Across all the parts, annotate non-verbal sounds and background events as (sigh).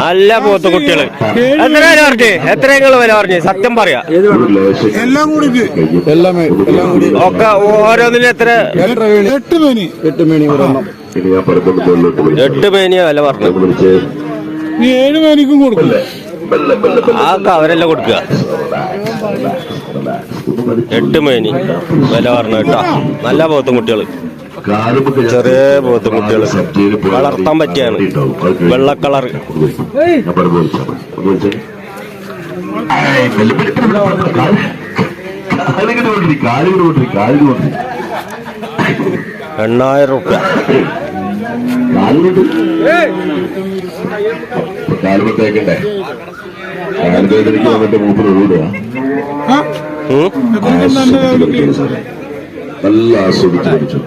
നല്ല പോത്ത് കുട്ടികൾ. എത്ര വില പറഞ്ഞു? എത്ര നിങ്ങൾ വില പറഞ്ഞു സത്യം പറയാ. എല്ലാം കൂടി എല്ലാം എല്ലാം കൂടി. ഒക്കെ ഓരോന്നിനും എത്ര? എട്ട് പേനി എട്ട് മണി ഒരെണ്ണം എട്ട് മേനിയാ വില പറഞ്ഞു. നീ ഏഴ് മേനിക്കും കൊടുക്കും. ആ അവരെല്ലാം കൊടുക്കുക. എട്ട് മേനി വില പറഞ്ഞു കേട്ടോ. നല്ല പോത്തും കുട്ടികൾ. ചെറിയ പോത്തും കുട്ടികൾ വളർത്താൻ പറ്റിയാണ്. വെള്ള കളർ എണ്ണായിരം റുപ്യ കാലുമ്പത്തേക്കണ്ടേ കാലുമ്പത്തേക്ക് വന്നിട്ട് മൂപ്പര് ഓടുക? നല്ല ആസ്വദിച്ച്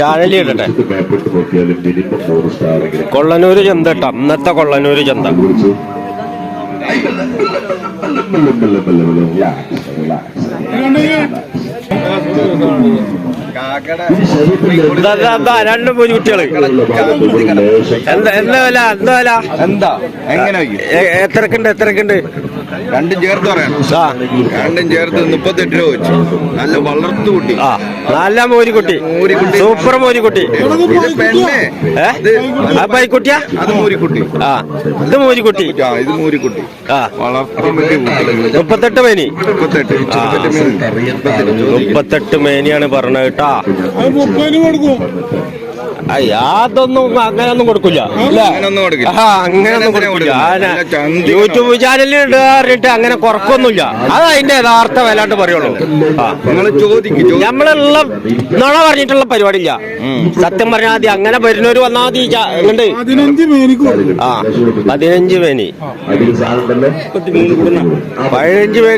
ചാനലി ഇടട്ടെ കൊള്ളനൂര് ചന്ത കേട്ടോ അന്നത്തെ കൊള്ളനൂര് ചന്ത. രണ്ട് മൂന്ന് കുട്ടികൾ. എന്താ എന്താ വില? എന്താ വില? എന്താ? എങ്ങനെ എത്രക്കുണ്ട് എത്രക്കുണ്ട്? രണ്ടും ചേർത്ത് പറയണം. ആ. രണ്ടും ചേർത്ത് മുപ്പത്തെട്ട് രൂപ വെച്ചു. നല്ല വളർത്തു കുട്ടി. ആ. നല്ല മോരിക്കുട്ടി. മോരിക്കുട്ടി. സൂപ്പർ മോരിക്കുട്ടി. പൈക്കുട്ടിയാ? അത് മോരിക്കുട്ടി. ആ. ഇത് മോരിക്കുട്ടി. ഇത് മോരിക്കുട്ടി. മുപ്പത്തെട്ട് മേനി. മുപ്പത്തെട്ട്. മേനിയാണ് പറഞ്ഞ കേട്ടാ. ഒന്നും അങ്ങനെയൊന്നും കൊടുക്കില്ല. ഇല്ലേ? അങ്ങനൊന്നും കൊടുക്കില്ല. ആ അങ്ങനെയൊന്നും അങ്ങനെ കൊടുക്കില്ല. യൂട്യൂബ് ചാനലിൽ ഇടാറിട്ട് അങ്ങനെ കുറക്കൊന്നുമില്ല. അത് അതിന്റെ യഥാർത്ഥ വിലാണ്ട് പറയുള്ളൂ. നമ്മളുള്ള നുണ പറഞ്ഞിട്ടുള്ള പരിപാടിയില്ല. സത്യം പറഞ്ഞാൽ മതി അങ്ങനെ വരുന്നവര് വന്നാൽ മതി പതിനഞ്ച് മേനി ആ പതിനഞ്ച് പേനി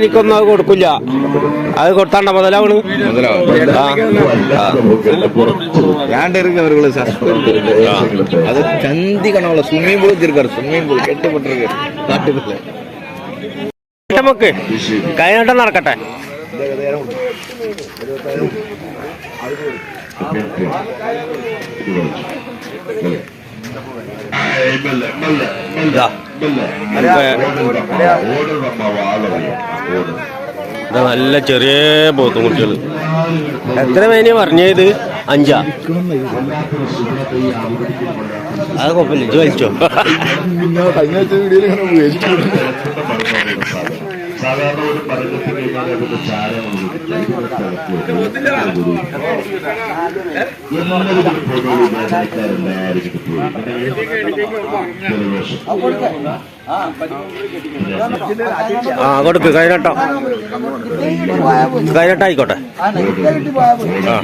പേനിക്കൊന്നും അത് കൊടുക്കില്ല. അത് കൊടുത്താണ്ട മുതലാവണ്. മുതലാവും. ആ ആ. ஏன்டா இருக்கு அவர்களை சஸ்பெண்ட் அது சந்தி கனவுல ஸ்விம்மிங் பூல் வச்சிருக்காரு ஸ்விம்மிங் பூல் கெட்டுப்பட்டிருக்காரு காட்டுக்குள்ள നമുക്ക് കൈനട്ടം നടക്കട്ടെ മെല്ലെ മെല്ലെ ഇതാ ഓടുന്നമ്മ വാളറിയാം ഓടും ഇത് നല്ല ചെറിയ പോത്തും കുട്ടികൾ എത്ര പേര് പറഞ്ഞത് അഞ്ചാ. അത് കുഴപ്പമില്ല. ഇജ് വലിച്ചോ. സാധാരണ ഒരു പരകത്ത് കഴിഞ്ഞാൽ അതിന്റെ ചാരം ആ കൊടുക്ക് കൈനട്ടോ കൈനട്ടായിക്കോട്ടെ ആ.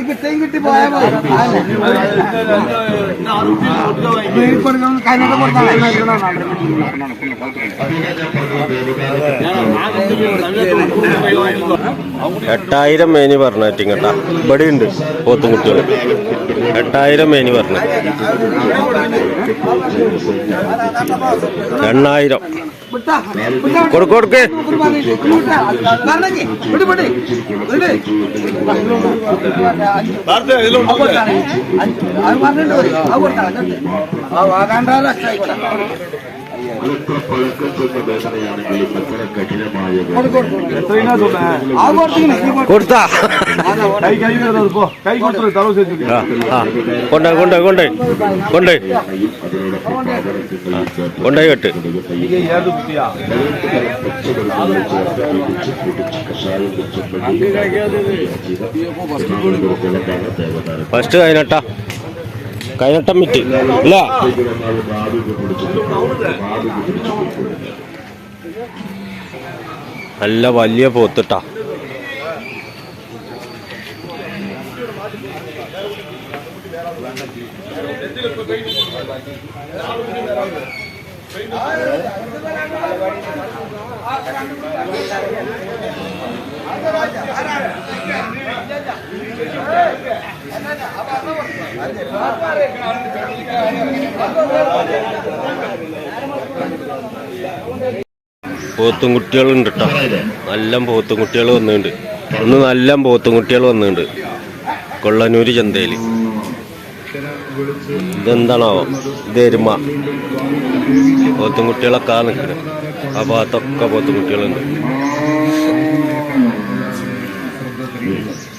കിട്ടേം കിട്ടി എട്ടായിരം മേനി പറഞ്ഞാറ്റിങ്ങട്ടാ ഇവിടെ ഉണ്ട് പോത്തും കുട്ടികൾ എട്ടായിരം മേനി പറഞ്ഞു. എണ്ണായിരം കൊടുക്ക് ആ ആ കൊണ്ടേ കൊണ്ടേ കൊണ്ടേ കൊണ്ടേ കൊണ്ടേ കെട്ട് ഫസ്റ്റ് കൈനട്ട കൈനട്ടം വിറ്റ് അല്ല നല്ല വലിയ പോത്തിട്ടാ. ആ പോത്തും കുട്ടികളുണ്ട് കേട്ടോ നല്ല പോത്തും കുട്ടികൾ വന്നിട്ടുണ്ട്. ഇന്ന് നല്ല പോത്തും കുട്ടികൾ വന്നിട്ടുണ്ട്. കൊള്ളനൂര് ചന്തയിൽ. ഇതെന്താണോ ഇതെരുമ പോത്തും കുട്ടികളൊക്കെ നിൽക്കുന്നത് ആ ഭാഗത്തൊക്കെ പോത്തും കുട്ടികളുണ്ട്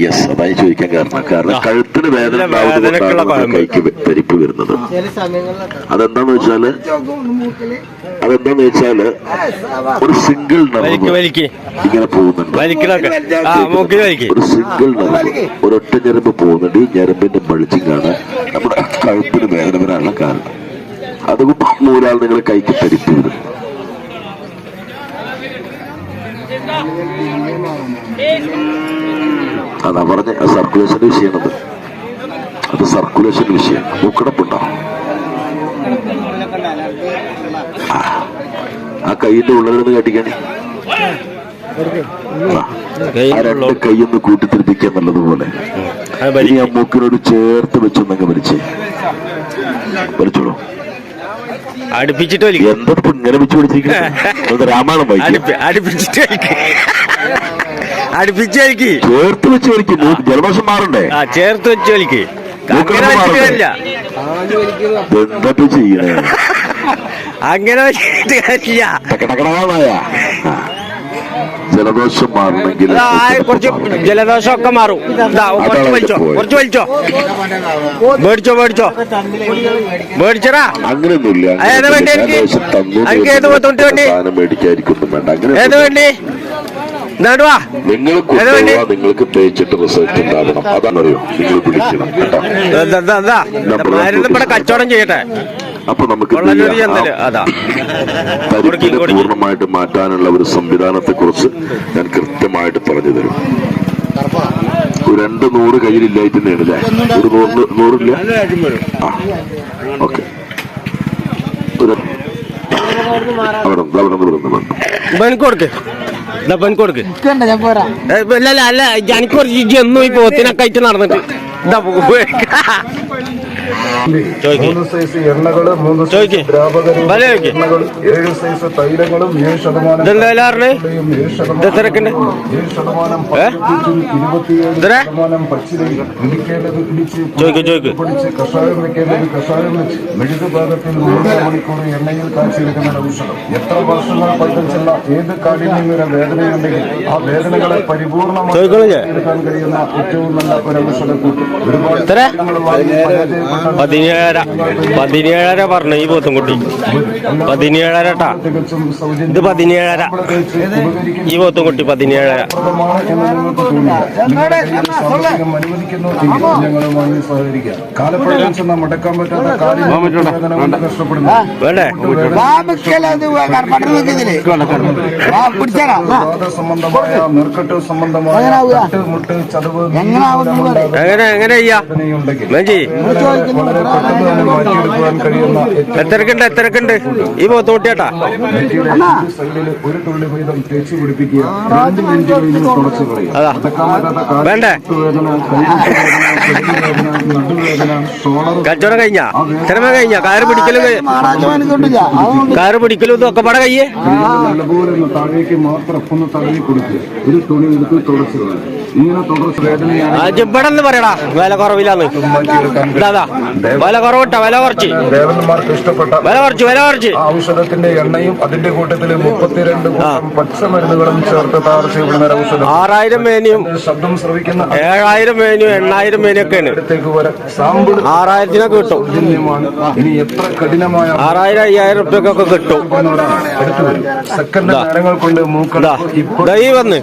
യെസ് അതായി ചോദിക്കാൻ കാരണം. കാരണം കഴുത്തിന് വേദന. കൈക്ക് പരിപ്പ് വരുന്നത്. അതെന്താന്ന് വെച്ചാൽ അതെന്താന്ന് വെച്ചാൽ ഒരു സിംഗിൾ നെർവ് ഇങ്ങനെ പോകുന്നുണ്ട്. ഒരു സിംഗിൾ നെർവ് ഒരൊറ്റ ഞരമ്പ് പോകുന്നുണ്ട്. ഈ ഞരമ്പിന്റെ മളിച്ചിങ്ങാണ് നമ്മുടെ കഴുത്തിന് വേദന വരാനുള്ള കാരണം. അതുകൊണ്ട് മൂലാൽ നിങ്ങൾ കൈക്ക് പരിപ്പ് വരും അതാ പറഞ്ഞ സർക്കുലേഷൻ വിഷയമാണത് അത് സർക്കുലേഷൻ വിഷയം മൂക്കടപ്പുണ്ടോ ആ, കൈയിന്റെ ഉള്ളിൽ നിന്ന് കേട്ടിക്കാണി രണ്ട് കൈയൊന്ന് കൂട്ടിത്തിരിപ്പിക്കുക നല്ലതുപോലെ ഇനി ആ മൂക്കിനോട് ചേർത്ത് വെച്ചൊന്നങ്ങ് വലിച്ചേ. വലിച്ചോളൂ. അടുപ്പിച്ചിട്ട് എന്താ ഇങ്ങനെ വെച്ച് പിടിച്ചിരിക്കുന്നത് (laughs) രാമായണം വായിക്കും. അടുപ്പിച്ചിട്ട് അടുപ്പിച്ച് വലിക്ക് ചേർത്ത് വെച്ച് വലിക്കും ജലദോഷം മാറണ്ടേ? ആ ചേർത്ത് വെച്ച് വലിക്ക് അങ്ങനെ ചെയ്യണേ? ജലദോഷം മാറണമെങ്കിൽ കുറച്ച് ജലദോഷം ഒക്കെ ജലദോഷമൊക്കെ മാറും. കുറച്ച് വലിച്ചോ കുറച്ച് വലിച്ചോ. മേടിച്ചോ മേടിച്ചോ. മേടിച്ചടാ. അങ്ങനെയൊന്നുമില്ല. ഏത് വേണ്ടി ഏത് വേണ്ടി? ഏത് വേണ്ടി? നിങ്ങൾ? നിങ്ങൾക്ക് തേച്ചിട്ട് റിസൾട്ട് നിങ്ങൾ പിടിക്കണം കേട്ടോ. ഇവിടെ കച്ചവടം ചെയ്യട്ടെ. അപ്പൊ നമുക്ക്. പൂർണമായിട്ട് മാറ്റാനുള്ള ഒരു സംവിധാനത്തെ കുറിച്ച് ഞാൻ കൃത്യമായിട്ട് പറഞ്ഞു തരും രണ്ട് നൂറ് കയ്യിലില്ലായിട്ട് നേടില്ലേ ഒരു നൂറ് നൂറില്ല? ആ ഓക്കെ. അവിടെ അവിടെ കൊടുക്ക്. കൊടുക്ക് അല്ല അല്ല എനിക്ക് കുറച്ച് ഇജ്ജ് എന്നും ഈ പോത്തിനൊക്കെ ആയിട്ട് നടന്നിട്ട്. ഇതാ ചോദിക്ക് മൂന്ന് സൈസ് എണ്ണകൾ മൂന്ന്. സൈസ്. എണ്ണകൾ ഏഴ് സൈസ് തൈലങ്ങളും ഏഴ് ശതമാനം ഏഴ് ശതമാനം ഏഴ് ശതമാനം? ഇരുപത്തിയേഴ് ശതമാനം പച്ചിലയും ഇടിക്കേണ്ടത് ഇടിച്ച്. പൊടിച്ച് കഷായം വെക്കേണ്ടത് കഷായം വെച്ച് മെഴുകു ഭാഗത്തിൽ മണിക്കൂർ എണ്ണയിൽ ഔഷധം എത്ര വർഷങ്ങൾ ഏത് കാഠിന്യങ്ങളുടെ വേദനയുണ്ടെങ്കിൽ ആ വേദനകളെ പരിപൂർണമായി? എടുക്കാൻ കഴിയുന്ന ഏറ്റവും നല്ല ഒരു ഔഷധക്കൂട്ട് വാങ്ങി പതിനേഴര. പതിനേഴര പറഞ്ഞു ഈ പോത്തും കുട്ടി പതിനേഴര ട്ടാ. ഇത് പതിനേഴര. ഈ പോത്തും കുട്ടി പതിനേഴര. വേണ്ടേ? സംബന്ധമായ സംബന്ധമായ. എങ്ങനെ? എങ്ങനെ ചെയ്യാ? എത്രക്കുണ്ട് എത്രക്കുണ്ട് ഈ പോത്ത് കുട്ടിയാട്ടാ നെറ്റിയുടെ രണ്ട് സൈഡിൽ ഒരു തുള്ളി വീതം തേച്ച് പിടിപ്പിക്കുക രണ്ട് മിനിറ്റ് കഴിഞ്ഞ് തുടച്ചു കളയും അതാ. വേണ്ടേ? കച്ചവടം കഴിഞ്ഞ? സിനിമ കഴിഞ്ഞ? കാറ് പിടിക്കലും കാറ് പിടിക്കലും ഇതും ഒക്കെ പട കയ്യേ താഴേക്ക് മാത്രം ഒന്ന് തടവി കൊടുക്കുക ഒരു തുണി എടുത്ത് തുടച്ചു ഇങ്ങനെ തുടർച്ച വേദനയാണ് ഇവിടെ പറയടാ വില കുറവില്ലാന്ന്. ഇതാ വില കുറവിട്ട വില കുറച്ച്. ദേവന്മാർക്ക് ഇഷ്ടപ്പെട്ട വില കുറച്ച് വില കുറച്ച്. ആ ഔഷധത്തിന്റെ എണ്ണയും അതിന്റെ കൂട്ടത്തിൽ മുപ്പത്തിരണ്ട് കൂട്ടം പച്ചമരുന്നുകളും ചേർത്ത് ഒരു ഔഷധം. ആറായിരം മേനിയും ശബ്ദം ശ്രവിക്കുന്ന ഏഴായിരം മേനിയും എണ്ണായിരം മേനിയും ഒക്കെയാണ് അടുത്തേക്ക് വരെ സാമ്പിൾ ആറായിരത്തിനൊക്കെ കിട്ടും. സൗജന്യമാണ് ഇനി എത്ര കഠിനമായ ആറായിരം അയ്യായിരം റുപ്യൊക്കെ കിട്ടും. എടുത്തു വരും. സെക്കൻഡ് നേരങ്ങൾ കൊണ്ട് മൂക്കട ഇപ്പൊ ദാ വന്ന്.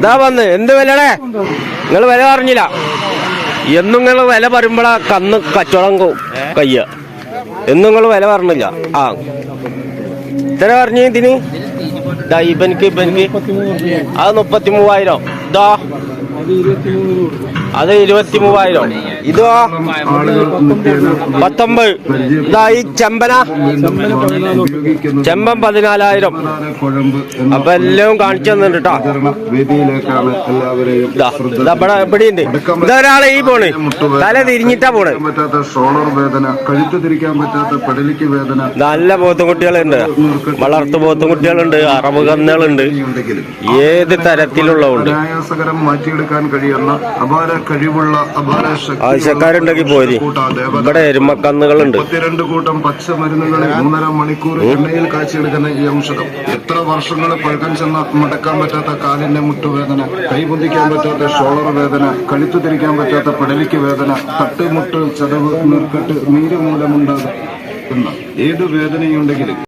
ഇതാ വന്ന്. എന്ത് വിലടേ? നിങ്ങൾ വില പറഞ്ഞില്ല. എന്നും നിങ്ങൾ വില പറയുമ്പോഴാ കന്ന് കച്ചവടം കയ്യ. എന്നും നിങ്ങൾ വില പറഞ്ഞില്ല. ആ. ഇത്ര പറഞ്ഞു ഇതിന്? ഇതാ ഇവനിക്ക് ഇവനിക്ക്. അത് മുപ്പത്തി മൂവായിരം ഇതാ അത് ഇരുപത്തി മൂവായിരം ഇതോ പത്തൊമ്പത്. ഇതാ ഈ ചെമ്പന. ചെമ്പം ചെമ്പൻ പതിനാലായിരം. അപ്പൊ എല്ലാം കാണിച്ചു തന്നിട്ട് കേട്ടോ. ഇവിടെ ഇവിടെ ഉണ്ട് ഇതൊരാളെ ഈ പോണ്. തല തിരിഞ്ഞിട്ടാ പോണ്. നല്ല പോത്തും പോത്തുകുട്ടികളുണ്ട് വളർത്തു പോത്തുകുട്ടികളുണ്ട് അറബ് കന്നുകളുണ്ട്. ഏത് തരത്തിലുള്ളതുണ്ട് മാറ്റിയെടുക്കാൻ കഴിയുന്ന അപാര കഴിവുള്ള അപാര ശക്തി ആവശ്യക്കാരുണ്ടെങ്കിൽ പോരി. ഇവിടെ എരുമക്കന്നുകളുണ്ട്. മുപ്പത്തിരണ്ട് കൂട്ടം പച്ചമരുന്നുകളെ മൂന്നര മണിക്കൂർ എണ്ണയിൽ കാച്ചിയെടുക്കുന്ന ഈ ഔഷധം. എത്ര വർഷങ്ങൾ പഴക്കം ചെന്ന മടക്കാൻ പറ്റാത്ത കാലിന്റെ മുട്ടുവേദന കൈപൊന്തിക്കാൻ പറ്റാത്ത ഷോളർ വേദന കഴുത്തു തിരിക്കാൻ പറ്റാത്ത പടലിക്ക് വേദന തട്ടുമുട്ട് ചതവ് നിർക്കെട്ട് നീര് മൂലമുണ്ടാകുന്ന ഏത് വേദനയുണ്ടെങ്കിലും